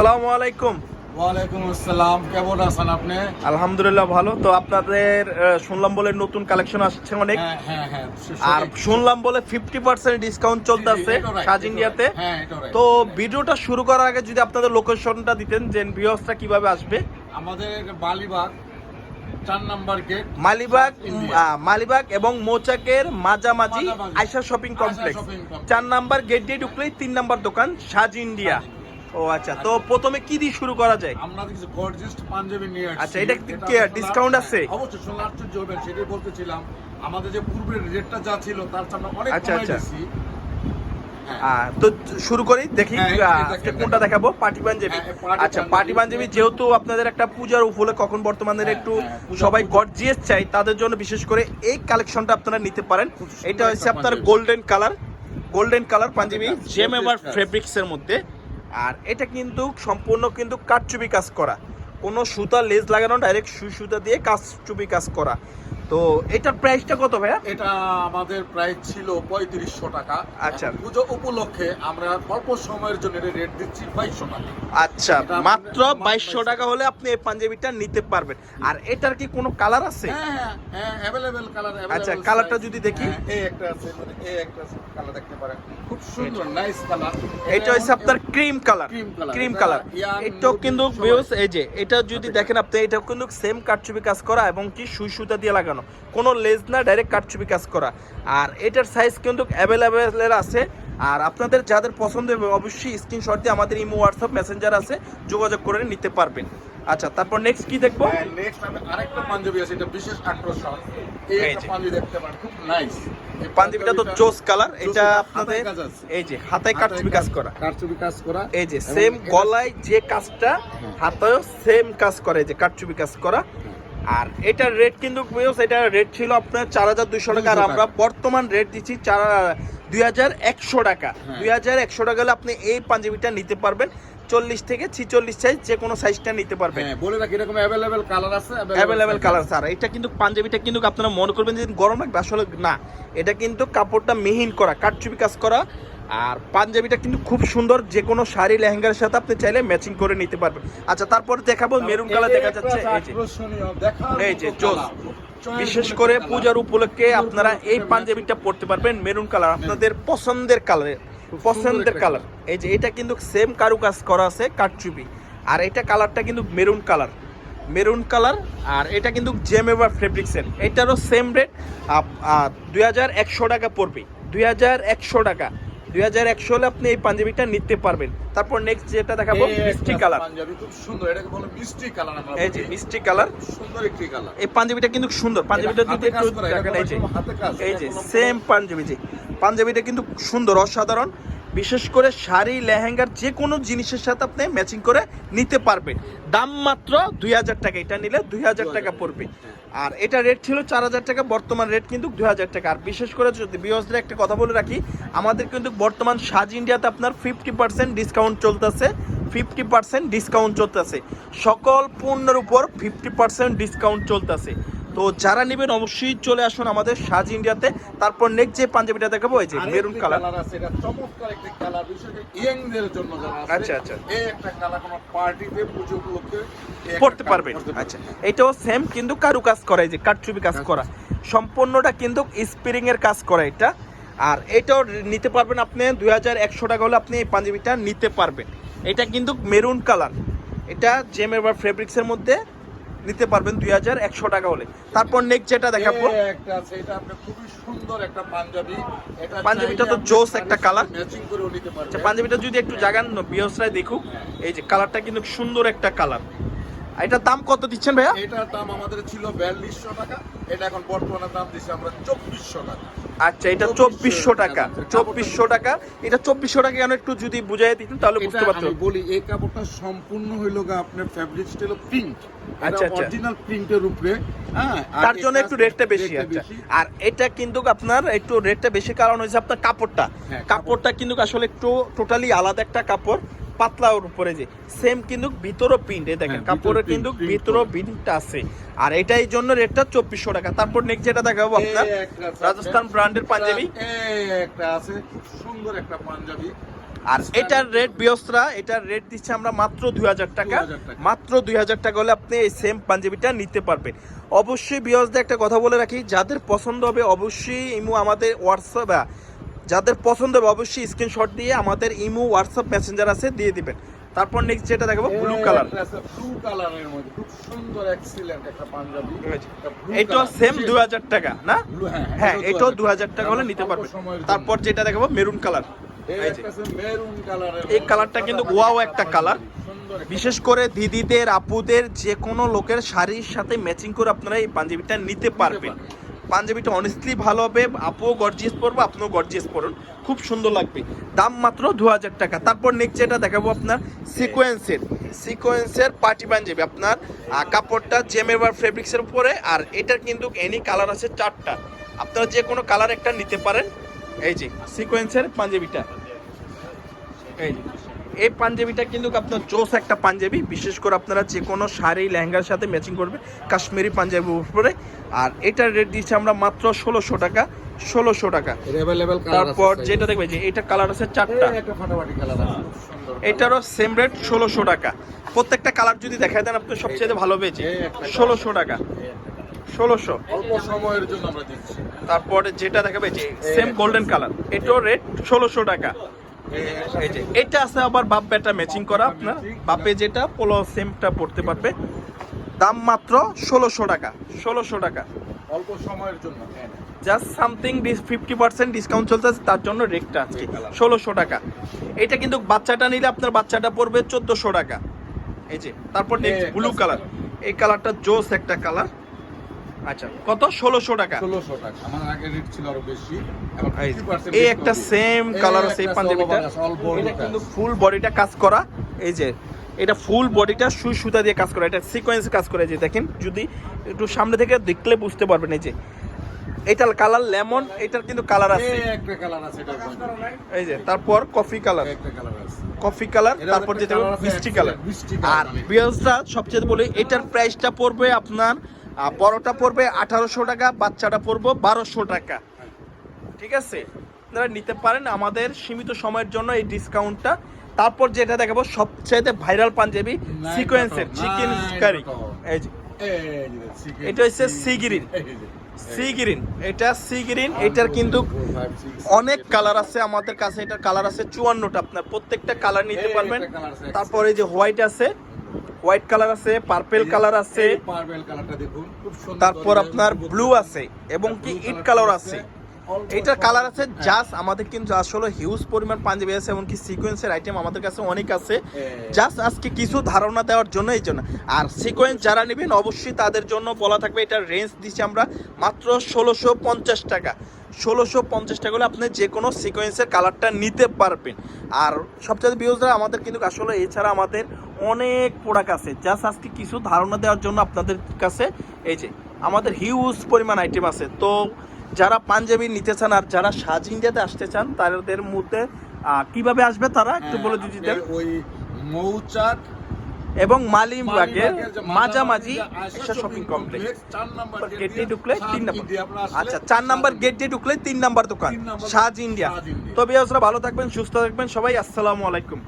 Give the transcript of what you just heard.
আসসালামু আলাইকুম ওয়ালাইকুম আসসালাম কেমন আছেন আপনি আলহামদুলিল্লাহ ভালো তো আপনাদের শুনলাম বলে নতুন কালেকশন আসছে অনেক হ্যাঁ হ্যাঁ হ্যাঁ আর শুনলাম বলে ফিফটি পার্সেন্ট ডিসকাউন্ট চলতেছে সাজ ইন্ডিয়াতে হ্যাঁ। তো ভিডিওটা শুরু করার আগে যদি আপনাদের লোকেশনটা দিতেন যে ভিউয়ার্সটা কীভাবে আসবে আমাদের বালিবাগ চার নাম্বার গেট মালিবাগ মালিবাগ এবং মোচাকের মাঝামাঝি। আয়সা শপিং কমপ্লেক্স চার নাম্বার গেট দিয়ে ঢুকলেই তিন নাম্বার দোকান সাজ ইন্ডিয়া ও আচ্ছা তো প্রথমে কি দিয়ে শুরু করা যায় আমরা কিছু গর্জিয়াস পাঞ্জাবি নিয়ে আসছি আচ্ছা, এটা কি- discount আছে? অবশ্যই শুনলে আশ্চর্য হবেন সেটাই বলতেছিলাম আমাদের যে পূর্বের রেটটা যা ছিল তার সামনে অনেক আচ্ছা, আচ্ছা। তো শুরু করি দেখি হ্যাঁ, কোনটা দেখাবো পার্টি পাঞ্জাবি হ্যাঁ, আচ্ছা। পার্টি পাঞ্জাবি যেহেতু আপনাদের একটা পূজার উপলে কখন বর্তমানে হ্যাঁ, একটু সবাই। গর্জিয়াস চাই তাদের জন্য বিশেষ করে এই কালেকশনটা আপনারা নিতে পারেন এটা হচ্ছে আপনার golden colour golden colour panjabi জেম এভার fabric কাজ। ফেব্রিক্স এর মধ্যে আর এটা কিন্তু সম্পূর্ণ কিন্তু কাঠচুপি কাজ করা। কোনো সুতা লেজ লাগানো ডাইরেক্ট সুই সুতা দিয়ে কাঠচুপি কাজ করা। তো এটার প্রাইসটা কত ভাইয়া? এটা আমাদের প্রাইস ছিল পঁয়ত্রিশশো টাকা। আচ্ছা। পুজো উপলক্ষে আমরা অল্প সময়ের জন্য রেট দিচ্ছি বাইশশো টাকা। আচ্ছা মাত্র বাইশশো টাকা হলে আপনি এই পাঞ্জাবিটা নিতে পারবেন। আর এটার কি কোনো কালার আছে? হ্যাঁ হ্যাঁ হ্যাঁ অ্যাভেলেবেল কালার আচ্ছা, কালারটা যদি দেখি। এই একটা আছে মানে এই একটা কালার দেখতে পারেন। খুব সুন্দর নাইস কালার এটা হচ্ছে আপনার ক্রিম কালার ক্রিম কালার এটাও কিন্তু। ভিউস এই যে এটা যদি দেখেন। আপনি এটাও কিন্তু সেম কাঠচুপি কাজ করা এবং কি সুই সুতা দিয়ে লাগানো। কোনো লেজ না ডাইরেক্ট কাঠচুপি কাজ করা। আর এটার সাইজ কিন্তু অ্যাভেলেবেলের আছে। আর আপনাদের যাদের পছন্দ হবে অবশ্যই স্ক্রিনশট দিয়ে আমাদের ইমো হোয়াটসঅ্যাপ মেসেঞ্জার আছে যোগাযোগ করে নিতে পারবেন। আচ্ছা তারপর নেক্সট কি দেখব? নেক্সট আমি আরেকটা পাঞ্জাবি আছে এটা বিশেষ আকর্ষণ এই। পাঞ্জাবি দেখতে পারেন খুব নাইস পাঞ্জাবিটা তো জোস কালার এটা আপনাদের এই যে হাতায় কাঠচুপি কাজ করা। কারচুপি কাজ করা। এই যে সেম গলায় যে কাজটা হ্যাঁ। হাতেও সেম কাজ করে যে কাঠচুপি কাজ করা। আর এটার রেট কিন্তু বিয়স এটা রেট ছিল আপনার চার হাজার দুইশো টাকা। আর আমরা বর্তমান রেট দিচ্ছি চার দুই হাজার একশো টাকা। হ্যাঁ। দুই হাজার একশো টাকা হলে আপনি এই পাঞ্জাবিটা নিতে পারবেন। চল্লিশ থেকে ছিচল্লিশ সাইজ যে কোনো সাইজটা নিতে পারবেন। হ্যাঁ বলে রাখি এরকম অ্যাভেলেবেল কালার আছে অ্যাভেলেবেল কালার স্যার এটা কিন্তু পাঞ্জাবিটা কিন্তু আপনারা মনে করবেন যে গরম লাগবে আসলে না। এটা কিন্তু কাপড়টা মিহিন করা কাঠচুপি কাজ করা আর পাঞ্জাবিটা কিন্তু খুব সুন্দর যে কোনো শাড়ি লেহেঙ্গার সাথে আপনি চাইলে ম্যাচিং করে নিতে পারবেন। আচ্ছা তারপর দেখাবো মেরুন কালার দেখা যাচ্ছে এই যে। এই যে জোস। বিশেষ করে পূজার উপলক্ষে আপনারা এই পাঞ্জাবিটা পরতে পারবেন মেরুন কালার। আপনাদের পছন্দের কালারের পছন্দের কালার। এই যে এটা কিন্তু সেম কারু কাজ করা আছে কাঠচুপি আর এটা কালারটা কিন্তু মেরুন কালার। মেরুন কালার আর এটা কিন্তু জেমেভার ফেব্রিক্সের এটারও সেম রেট দুই হাজার একশো টাকা পড়বে। দুই হাজার একশো টাকা। দুই হাজার একশো হলে আপনি এই পাঞ্জাবিটা নিতে পারবেন। তারপর নেক্সট যেটা দেখাবো মিষ্টি কালার। পাঞ্জাবি খুব সুন্দর এটাকে বলে মিষ্টি কালার আমরা এই যে মিষ্টি কালার। সুন্দর একটি কালার। এই পাঞ্জাবিটা কিন্তু সুন্দর। পাঞ্জাবিটা যদি একটু দেখেন এই যে এই যে সেম পাঞ্জাবি যে পাঞ্জাবিটা কিন্তু সুন্দর অসাধারণ। বিশেষ করে শাড়ি লেহেঙ্গার যে কোনো জিনিসের সাথে আপনি ম্যাচিং করে নিতে পারবেন। দাম মাত্র দুই হাজার টাকা এটা নিলে দুই হাজার টাকা পড়বে। আর এটা রেট ছিল চার হাজার টাকা বর্তমান রেট কিন্তু দুই হাজার টাকা। আর বিশেষ করে যদি বিয়সদের একটা কথা বলে রাখি আমাদের কিন্তু বর্তমান সাজ ইন্ডিয়াতে আপনার ফিফটি পার্সেন্ট ডিসকাউন্ট চলতেছে ফিফটি পার্সেন্ট ডিসকাউন্ট চলতেছে। সকল পণ্যের উপর ফিফটি পার্সেন্ট ডিসকাউন্ট চলতেছে। তো যারা নেবেন অবশ্যই চলে আসুন আমাদের সাজ ইন্ডিয়াতে। তারপর নেক্সট যে পাঞ্জাবিটা দেখাবো এই যে মেরুন কালার আছে এটা চমৎকার একটি কালার বিশেষ করে ইয়াংদের জন্য যারা আছে আচ্ছা, আচ্ছা। এই একটা কালার কোনো পার্টিতে পুজো উপলক্ষে পড়তে পারবেন। আচ্ছা এটাও সেম কিন্তু কারু কাজ করা এই যে কাঠচুপি কাজ কাজ করা। সম্পূর্ণটা কিন্তু স্প্রিং এর কাজ করা এটা। আর এটাও নিতে পারবেন আপনি দুই হাজার একশো টাকা হলে আপনি এই পাঞ্জাবিটা নিতে পারবেন। এটা কিন্তু মেরুন কালার এটা জেমের বা ফেব্রিক্সের মধ্যে। নিতে পারবেন দুই হাজার একশো টাকা হলে। তারপর নেক্সট যেটা দেখাবো। একটা আছে এটা আপনি খুবই সুন্দর একটা পাঞ্জাবি। এটা পাঞ্জাবিটা তো জোস একটা কালার ম্যাচিং করে নিতে আচ্ছা পারবেন পাঞ্জাবিটা যদি একটু জাগান বিয়সরাই দেখুক এই যে কালারটা কিন্তু সুন্দর একটা কালার এটার দাম কত দিচ্ছেন ভাইয়া? এটার দাম আমাদের ছিল বিয়াল্লিশশো টাকা। এটা এখন বর্তমানে দাম দিচ্ছি আমরা চব্বিশশো টাকা। আচ্ছা এটা চব্বিশশো টাকা। চব্বিশশো টাকা। এটা চব্বিশশো টাকা কেন একটু যদি বুঝাই দিতেন তাহলে বুঝতে এটা পারতাম। আমি বলি এই কাপড়টা সম্পূর্ণ হইল গা আপনার হলো প্রিন্ট আচ্ছা, আচ্ছা। অরিজিনাল প্রিন্টের উপরে হ্যাঁ? তার জন্য একটু রেটটা বেশি আচ্ছা। আর এটা কিন্তু আপনার একটু রেটটা বেশি কারণ হয়েছে আপনার কাপড়টা। হ্যাঁ, কাপড়টা কিন্তু আসলে একটু টোটালি আলাদা একটা কাপড় পাতলা ওর উপরে যে। সেম কিন্তু ভিতরও প্রিন্ট এই দেখেন কাপড়ের কাপড়ে ভিতরে কিন্তু ভিতরও করা। প্রিন্টটা আছে। আর এটাই জন্য রেটটা চব্বিশশো টাকা। তারপর নেক্সট যেটা দেখাবো আপনার রাজস্থান ব্র্যান্ডের পাঞ্জাবি। একটা আছে সুন্দর একটা পাঞ্জাবি। আর এটার রেট বিয়সরা এটার রেট দিচ্ছে আমরা মাত্র দুই হাজার টাকা। 2000 টাকা। মাত্র দুই হাজার টাকা হলে আপনি এই সেম পাঞ্জাবিটা নিতে পারবেন। অবশ্যই বিয়সদের একটা কথা বলে রাখি যাদের পছন্দ হবে অবশ্যই ইমু আমাদের হোয়াটসঅ্যাপ যাদের পছন্দ হবে অবশ্যই স্ক্রিনশট দিয়ে আমাদের ইমু হোয়াটসঅ্যাপ মেসেঞ্জার আছে দিয়ে দিবেন। তারপর নেক্সট যেটা দেখাবো ব্লু কালার ব্লু কালারের মধ্যে খুব সুন্দর এক্সিলেন্ট একটা পাঞ্জাবি। এটাও সেম দু হাজার টাকা না? হ্যাঁ এটাও দু হাজার টাকা। হলে নিতে পারবে। তারপর যেটা দেখাবো মেরুন কালার এই কালারটা কিন্তু ওয়াও একটা কালার বিশেষ করে দিদিদের আপুদের যে কোনো লোকের শাড়ির সাথে ম্যাচিং করে আপনারা এই পাঞ্জাবিটা নিতে পারবেন। পাঞ্জাবিটা অনেস্টলি ভালো হবে আপুও গর্জিয়াস পরবো আপনিও গর্জিয়াস পরুন। খুব সুন্দর লাগবে। দাম মাত্র দু হাজার টাকা। তারপর নেক্সট যেটা দেখাবো আপনার সিকোয়েন্সের সিকোয়েন্সের পার্টি পাঞ্জাবি আপনার কাপড়টা কাপড়টা জেমেবার ফেব্রিক্সের উপরে, আর এটার কিন্তু এনি কালার আছে চারটা। আপনারা যে কোনো কালার একটা নিতে পারেন। এই যে সিকোয়েন্সের পাঞ্জাবিটা। এই যে। এই পাঞ্জাবিটা কিন্তু আপনার জোস একটা পাঞ্জাবি। বিশেষ করে আপনারা যে কোনো শাড়ি লেহেঙ্গার সাথে ম্যাচিং করবে কাশ্মীরি পাঞ্জাবির উপরে। আর এটার রেট দিচ্ছি আমরা মাত্র ষোলোশো টাকা ষোলোশো টাকা। তারপর যেটা দেখবে যে এটা কালার আছে চারটা। এটারও সেম রেট ষোলোশো টাকা। প্রত্যেকটা কালার যদি দেখায় দেন আপনি সবচেয়ে ভালো পেয়েছি। ষোলোশো টাকা। ষোলোশো। অল্প সময়ের জন্য আমরা দিচ্ছি। তারপরে যেটা দেখাবে যে সেম গোল্ডেন কালার এটাও রেট ষোলোশো টাকা। এই যে এটা আছে আবার বাপ বেটা ম্যাচিং করা আপনার। বাপে যেটা পোলো সেমটা পড়তে পারবে। দাম মাত্র ষোলোশো টাকা ষোলোশো টাকা। অল্প সময়ের জন্য হ্যাঁ just something fifty percent discount চলতেছে তার জন্য রেটটা আজকে ষোলোশো টাকা। এটা কিন্তু বাচ্চাটা নিলে আপনার বাচ্চাটা পড়বে চোদ্দোশো টাকা। এই যে তারপর নেক্সট ব্লু কালার এই কালারটা জোস একটা কালার আচ্ছা কত? ষোলোশো টাকা। ষোলোশো টাকা। আমার আগে রেট ছিল আরও বেশি এই যে, 50% এই একটা সেম কালার আছে এই পাঞ্জাবিটা। এটা কিন্তু ফুল বডিটা কাজ করা। এই যে এটা ফুল বডিটা সুই সুতা দিয়ে কাজ করা। এটা সিকোয়েন্স কাজ করে। যে দেখেন যদি একটু সামনে থেকে দেখলে বুঝতে পারবেন। এই যে এটার কালার লেমন এটার কিন্তু কালার আছে। এই একটা কালার আছে এটার এই যে তারপর কফি কালার একটা কালার আছে। কফি কালার তারপর যেটা মিষ্টি কালার আর মানে। বিয়ার্সটা সবচেয়ে বলি এটার প্রাইসটা পড়বে আপনার বড়টা পড়বে আঠারোশো টাকা বাচ্চাটা পড়বে বারোশো টাকা। ঠিক আছে? আপনারা নিতে পারেন আমাদের সীমিত সময়ের জন্য এই ডিসকাউন্টটা। তারপর যেটা দেখাবো সবচেয়ে ভাইরাল পাঞ্জাবি সিকোয়েন্সের চিকেন কারি। এই যে। এটা হচ্ছে sea- sea green। এই যে, সি গ্রিন এটা সি গ্রিন এটার কিন্তু অনেক কালার আছে আমাদের কাছে এটার কালার আছে চুয়ান্নটা। আপনার প্রত্যেকটা কালার নিতে পারবেন। তারপরে যে হোয়াইট আছে হোয়াইট কালার আছে পার্পেল কালার আছে এই কালারটা দেখুন, খুব সুন্দর তারপর আপনার ব্লু আছে এবং কি ইট কালার আছে। এইটার কালার আছে হ্যাঁ। জাস্ট আমাদের কিন্তু আসলে হিউজ পরিমাণ পাঞ্জাবি আছে এমনকি সিকোয়েন্সের আইটেম আমাদের কাছে অনেক আছে হ্যাঁ। জাস্ট আজকে কিছু ধারণা দেওয়ার জন্য এই জন্য আর সিকোয়েন্স যারা নেবেন অবশ্যই তাদের জন্য বলা থাকবে এটার রেঞ্জ দিচ্ছি আমরা মাত্র ষোলোশো পঞ্চাশ টাকা ষোলোশো পঞ্চাশ টাকা হলে আপনি যে কোনো সিকোয়েন্সের কালারটা নিতে পারবেন। আর সবচেয়ে বিউজরা আমাদের কিন্তু আসলে এছাড়া আমাদের অনেক প্রোডাক্ট আছে। জাস্ট আজকে কিছু ধারণা দেওয়ার জন্য আপনাদের কাছে এই যে আমাদের হিউজ পরিমাণ আইটেম আছে। তো যারা পাঞ্জাবি নিতে চান আর যারা সাজ ইন্ডিয়াতে আসতে চান তাদের মধ্যে কীভাবে আসবে তারা একটু বলে দিতে হ্যাঁ, ওই মৌচাক এবং মালিম বাগের মাঝামাঝি একটা শপিং কমপ্লেক্স চার নাম্বার গেট দিয়ে ঢুকলে তিন নাম্বার আচ্ছা চার নাম্বার গেট দিয়ে ঢুকলে তিন নাম্বার দোকান। সাজ ইন্ডিয়া। তবে আসলে ভালো থাকবেন সুস্থ থাকবেন। সবাই আসসালামু আলাইকুম।